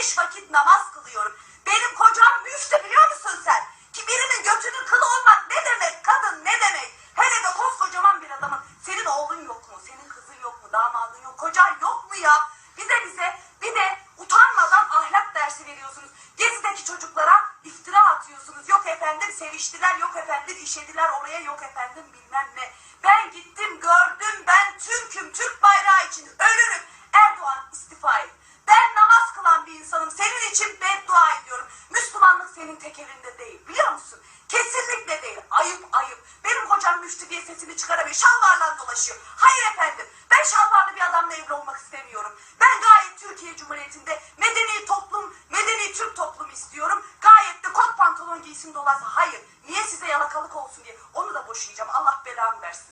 beş vakit namaz kılıyorum. Benim kocam müftü biliyor musun sen? Ki birinin götünü kıl olmak ne demek kadın ne demek? Hele de koskocaman bir adamın senin oğlun yok mu? Senin kızın yok mu? Damadın yok Kocan yok mu ya? Bir de bize bir de utanmadan ahlak dersi veriyorsunuz. Gezideki çocuklara iftira atıyorsunuz. Yok efendim seviştiler, yok efendim işediler oraya, yok efendim bilmem ne. Ben gittim gördüm ben Türk'üm, Türk bayrağı için tek elinde değil biliyor musun? Kesinlikle değil. Ayıp ayıp. Benim kocam müştü diye sesini çıkaramıyor. Şalvarla dolaşıyor. Hayır efendim. Ben şalvarlı bir adamla evli olmak istemiyorum. Ben gayet Türkiye Cumhuriyeti'nde medeni toplum, medeni Türk toplumu istiyorum. Gayet de kot pantolon giysin dolaşsın. Hayır. Niye size yalakalık olsun diye. Onu da boşayacağım. Allah belamı versin.